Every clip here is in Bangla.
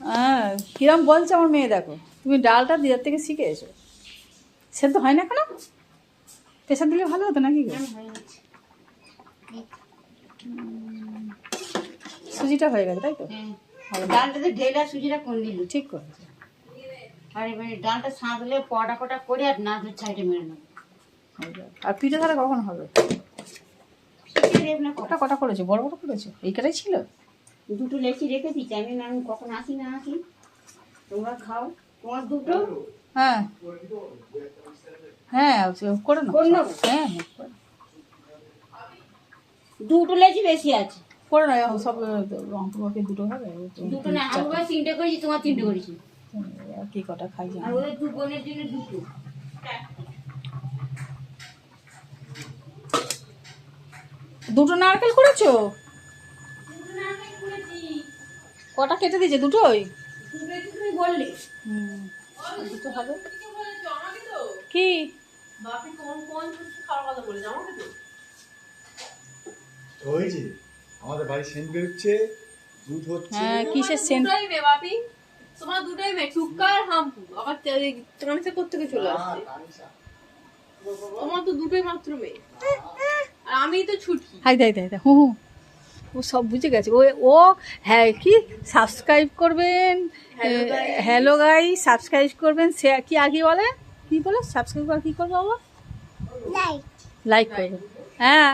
হ্যাঁ কিরম বলছে আমার মেয়ে দেখো। তুমি ডালটা দিদার থেকে শিখে এসো সেদ্ধ হয় না কেন প্রেশার দিলে ভালো হতো নাকি? সুজিটা হয়ে গেছে তাই তো? ভালো। ডালটাতে ঢেলা সুজিটা করে নিল ঠিক করেছে। আর এবারে ডালটা সাঁতলে পটা কটা করে আর না সাইডে মেরে নেব। আর পিঠে তাহলে কখন হবে? না কটা কটা করেছ? বড় বড় করেছ? এই কটাই ছিল? দুটো লেচি রেখে দিচ্ছি আমি না আমি কখন আসি না আসি। তোমরা খাও। তোমার দুটো? হ্যাঁ। হ্যাঁ সে করে নেব? হ্যাঁ হ্যাঁ দুটো লেচি বেশি আছে। করে না সব অঙ্ককে দুটো হবে দুটো না আমরা তিনটে করেছি তোমার তিনটে করেছি। কি কটা খাই আর ওদের দু বোনের জন্য দুটো। দুটো নারকেল করেছ? কটা কেটে দিয়েছে? দুটোই? তুমি বললে। হুম। দুটো হবে কি ওই যে আমাদের বাড়ি সেন্ট বেরোচ্ছে দুধ হচ্ছে। হ্যাঁ কিসের সেন্ট? দুটোই বাপি। তোমার দুটোই মে টুক্কা আর হাম্পু আবার কোথেকে চলে আসছে? তোমার তো দুটোই মাত্র মেয়ে। আর আমি তো ছুটি। হাই দাই হু হু। ও সব বুঝে গেছে। ও ও হ্যাঁ কি সাবস্ক্রাইব করবেন? হ্যালো গাই সাবস্ক্রাইব করবেন। সে কি আগে বলে? কি বলে? সাবস্ক্রাইব করে কি করব বাবা? লাইক করবেন হ্যাঁ।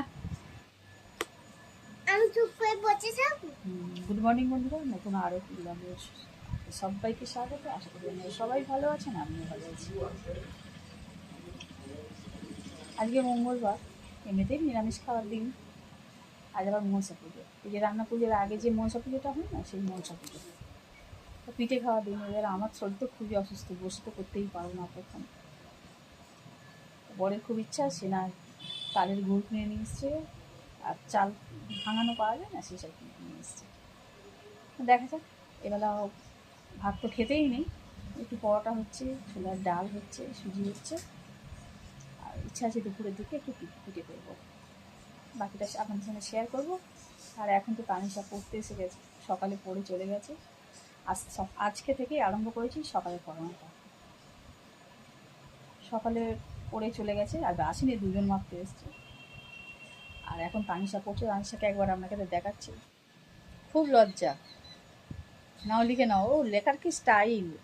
আমি চুপ করে বসে থাকব। গুড মর্নিং বন্ধুরা নতুন আরও ব্লগে সবাইকে স্বাগত আশা করি সবাই ভালো আছেন আমিও ভালো আছি। আজকে মঙ্গলবার এমনিতেই নিরামিষ খাওয়ার দিন। আজ আবার মনসা পুজো। এই যে রান্না পুজোর আগে যে মনসা পুজোটা হয় না, সেই মনসা পুজো। পিঠে খাওয়া দিন, এবার আমার শরীর তো খুবই অসুস্থ, বসে তো করতেই পারব না তখন। বরের খুব ইচ্ছা, সে না তালের গুড় কিনে নিয়ে এসছে, আর চাল ভাঙানো পাওয়া যায় না, সেই চাল কিনে নিয়ে এসছে। দেখা যাক এবেলা ভাত তো খেতেই নেই। একটু পরোটা হচ্ছে, ছোলার ডাল হচ্ছে, সুজি হচ্ছে। আর ইচ্ছা আছে দুপুরের দিকে একটু পিঠে করব। বাকিটা আপনাদের সঙ্গে শেয়ার করব। আর এখন তো তানিশা পড়তে এসে গেছে। সকালে পড়ে চলে গেছে। আজ আজকে থেকেই আরম্ভ করেছি সকালে পড়ানোটা। সকালে পড়ে চলে গেছে, আর আসেনি, দুজন মাত্র এসছে। আর এখন তানিশা পড়ছে, তানিশাকে একবার আপনাকে তো দেখাচ্ছি। খুব লজ্জা। নাও, লিখে নাও। ও, লেখার কি স্টাইল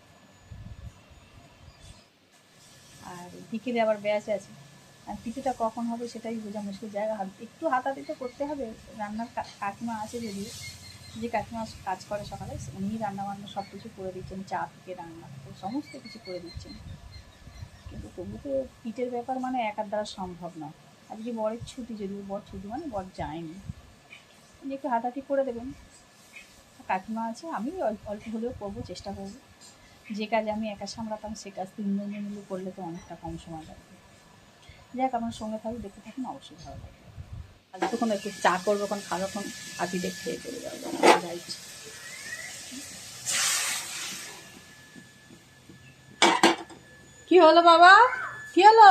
আর বিকেলে আবার ব্যাচ আছে। আর পিঠেটা কখন হবে সেটাই বোঝা মুশকিল। জায়গা একটু হাতাহাতি তো করতে হবে। রান্নার কাকিমা আছে যদি যে কাকিমা কাজ করে সকালে, উনি রান্না বান্না সব কিছু করে দিচ্ছেন, চা থেকে রান্না সমস্ত কিছু করে দিচ্ছেন। কিন্তু তবু তো পিঠের ব্যাপার মানে একার দ্বারা সম্ভব না আজকে বরের ছুটি? যদিও বর ছুটি মানে বর যায়নি। উনি একটু হাতাহাতি করে দেবেন। কাকিমা আছে, আমি অল্প অল্প হলেও করব, চেষ্টা করব। যে কাজ আমি একা সামলাতাম, সে কাজ তিনজন মিলে করলে তো অনেকটা কম সময় লাগবে। যাক, আমার সঙ্গে থাকবে দেখতে থাকুন, অবশ্যই ভালো লাগবে। আর তখন একটু চা করব এখন খাওয়াখন হাতি দেখে খেয়ে চলে যাব কি হলো বাবা? কি হলো?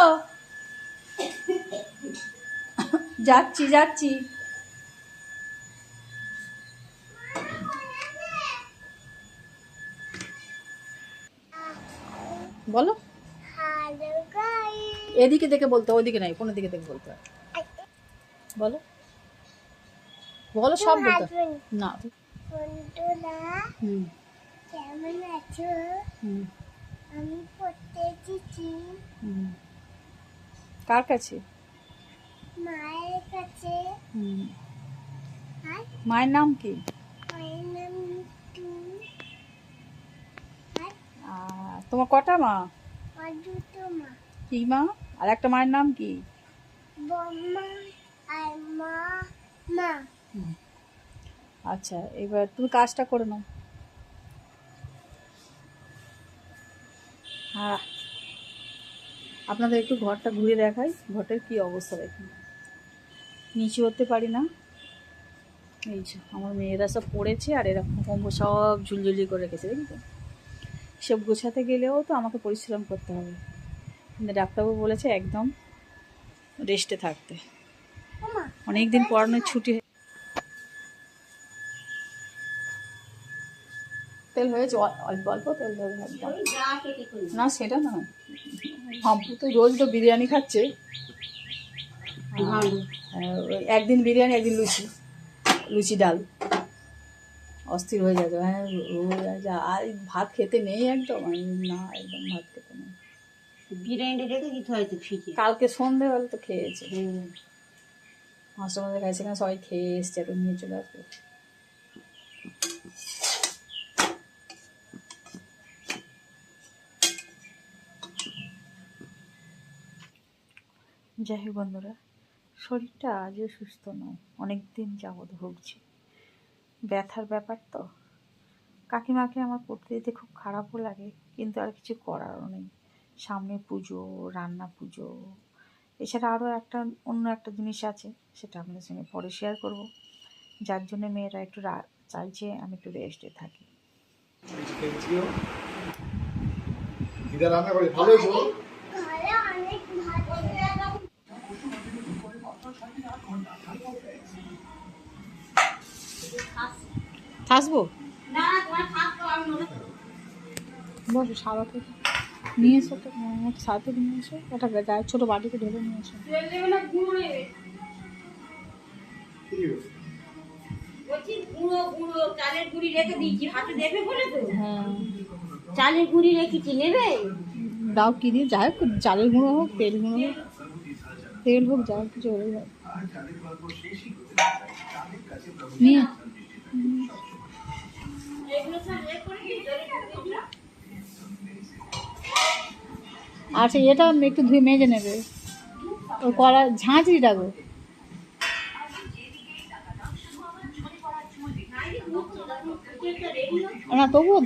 যাচ্ছি যাচ্ছি। বলো। এদিকে দেখে বলতে হয়, ওইদিকে নাই কোনো দিকে দেখে বলতে হয়। বলো। বলো সব বলতে না। হুম। কেমন আছো? আমি পড়তে এসেছি কার কাছে? মায়ের কাছে। মায়ের নাম কি? মায়ের নাম তোমার কটা মা? দুটো মা। কি মা? আর একটা মায়ের নাম কি? আচ্ছা এবার তুমি কাজটা করে নাও। হ্যাঁ। আপনাদের একটু ঘরটা ঘুরে দেখাই ঘরটার কি অবস্থা দেখুন। নিচু হতে পারি না। এই যে আমার মেয়েরা সব পড়েছে আর এরকম কম্ব সব ঝুলঝুলি করে রেখেছে দেখি সব গোছাতে গেলেও তো আমাকে পরিশ্রম করতে হবে। কিন্তু ডাক্তারবাবু বলেছে একদম রেস্টে থাকতে। অনেক দিন পড়ানোর ছুটি হয়ে- তেল হয়েছে অল্প অল্প তেল দেবে একদম। না সেটা না হাম্পু তো রোজ তো বিরিয়ানি খাচ্ছে। ওই একদিন বিরিয়ানি একদিন লুচি। লুচি ডাল। অস্থির হয়ে যাবে। হ্যাঁ আর ভাত খেতে নেই একদম। না একদম ভাত খেতে নেই। বিরিয়ানিটা রেখে দিতে হয়তো ফিকে কালকে সন্ধেবেলা তো খেয়েছে। মাস্টারমশাই খাইছে না সবাই খেয়ে এসছে তো নিয়ে চলে আসবে। যাই হোক বন্ধুরা শরীরটা আজও সুস্থ নয় অনেক দিন যাবৎ ভুগছি। ব্যথার ব্যাপার তো। কাকিমাকে আমার করতে দিতে খুব খারাপও লাগে কিন্তু আর কিছু করারও নেই। সামনে পুজো রান্না পুজো এছাড়া আরও একটা অন্য একটা জিনিস আছে সেটা আপনাদের সঙ্গে পরে শেয়ার করব। যার জন্য মেয়েরা একটু রা- চাইছে আমি একটু রেস্টে থাকি। খেয়েছিও দিদা রান্না করে ভালো হয়েছে বলো? ঘরে অনেক ভালো থাকব না তোমার থাকতো আমি বসো সাদা থেকে। নিয়ে এসো তো? সাদা থেকে নিয়ে এসো একটা গায়ে ছোটো বাটিতে ঢেলে নিয়ে এসো চালের গুঁড়ি রেখে দিয়েছি। হাতে দেবে বলে তো। হ্যাঁ। চালের গুঁড়ি রেখেছি নেবে? দাও কি দিয়ে যাই হোক চালের গুঁড়ো হোক তেল গুঁড়ো হোক। তেল হোক যা কিছু হয় নিয়ে। এগুলো সব রেক করে দিই জলে ঢুকিয়ে দিই। আচ্ছা এটা একটু ধুয়ে মেজে নেবে। ওই কড়া ঝাঁঝরিটা গো। না তবুও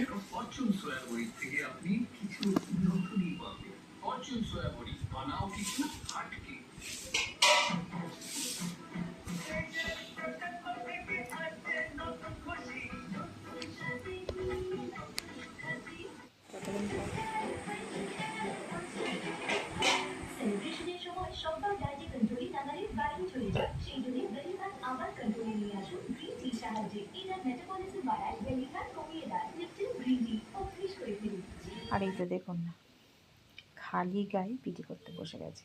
আর এই তো দেখুন না খালি গায়ে পিটি করতে বসে গেছে।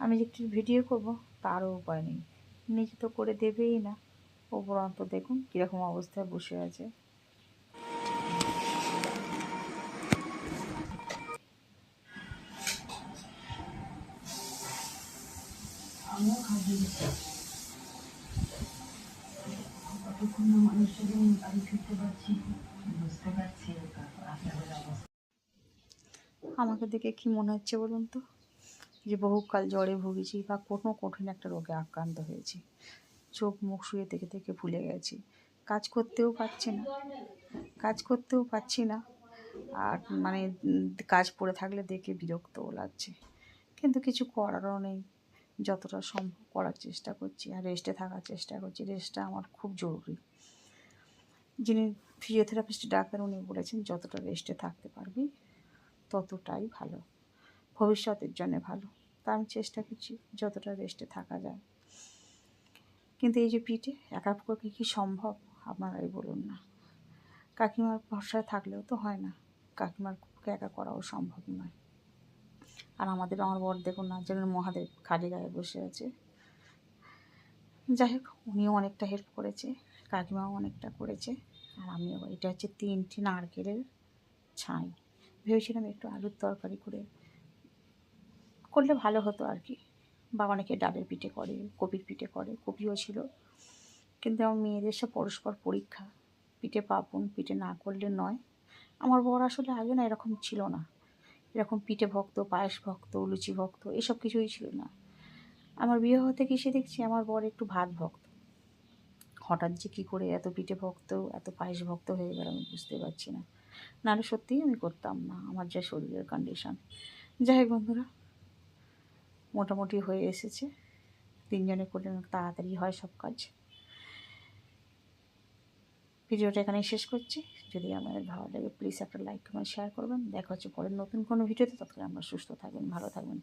আমি যে একটু ভিডিও করব তারও উপায় নেই। নিজে তো করে দেবেই না। উপরন্ত দেখুন কীরকম অবস্থায় বসে আছে। আমাকে দেখে কি মনে হচ্ছে বলুন তো? যে বহুকাল জ্বরে ভুগেছি বা কোনো কঠিন একটা রোগে আক্রান্ত হয়েছি। চোখ মুখ শুয়ে দেখে দেখে ভুলে গেছি। কাজ করতেও পারছি না। কাজ করতেও পারছি না। আর মানে কাজ পড়ে থাকলে দেখে বিরক্তও লাগছে। কিন্তু কিছু করারও নেই। যতটা সম্ভব করার চেষ্টা করছি আর রেস্টে থাকার চেষ্টা করছি। রেস্টটা আমার খুব জরুরি। যিনি ফিজিওথেরাপিস্ট ডাক্তার উনি বলেছেন, যতটা রেস্টে থাকতে পারবি, ততটাই ভালো। ভবিষ্যতের জন্য ভালো। তা আমি চেষ্টা করছি যতটা রেস্টে থাকা যায়। কিন্তু এই যে পিঠে একা পক্ষে কি সম্ভব? আপনারাই বলুন না। কাকিমার ভরসায় থাকলেও তো হয় না। কাকিমার পক্ষে একা করাও সম্ভব নয়। আর আমাদের আমার বর দেখুন না যেন মহাদেব খালি গায়ে বসে আছে। যাই হোক উনিও অনেকটা হেল্প করেছে, কাকিমাও অনেকটা করেছে, আর আমিও, এটা হচ্ছে তিনটি নারকেলের ছাই। ভেবেছিলাম একটু আলুর তরকারি করে করলে ভালো হতো আর কি। বা অনেকে ডালের পিঠে করে, কপির পিঠে করে, কপিও ছিল। কিন্তু আমার মেয়েদের সব পরস্পর পরীক্ষা, পিঠে পাপন পিঠে না করলে নয়। আমার বর আসলে আগে না এরকম ছিল না। এরকম পিঠে ভক্ত, পায়েস ভক্ত, লুচি ভক্ত, এসব কিছুই ছিল না। আমার বিয়ে হতে কিসে দেখছি আমার বর একটু ভাত ভক্ত। হঠাৎ যে কী করে এত পিঠে ভক্ত, এত পায়েস ভক্ত হয়ে গেল আমি বুঝতে পারছি না। নাহলে সত্যিই আমি করতাম না, আমার যা শরীরের কন্ডিশন যাই হোক বন্ধুরা, মোটামুটি হয়ে এসেছে। তিনজনে করলে তাড়াতাড়ি হয় সব কাজ। ভিডিওটা এখানেই শেষ করছি। যদি আমাদের ভালো লাগে প্লিজ একটা লাইক কমেন্ট শেয়ার করবেন। দেখা হচ্ছে পরের নতুন কোনো ভিডিওতে, ততক্ষণ আমরা সুস্থ থাকবেন, ভালো থাকবেন।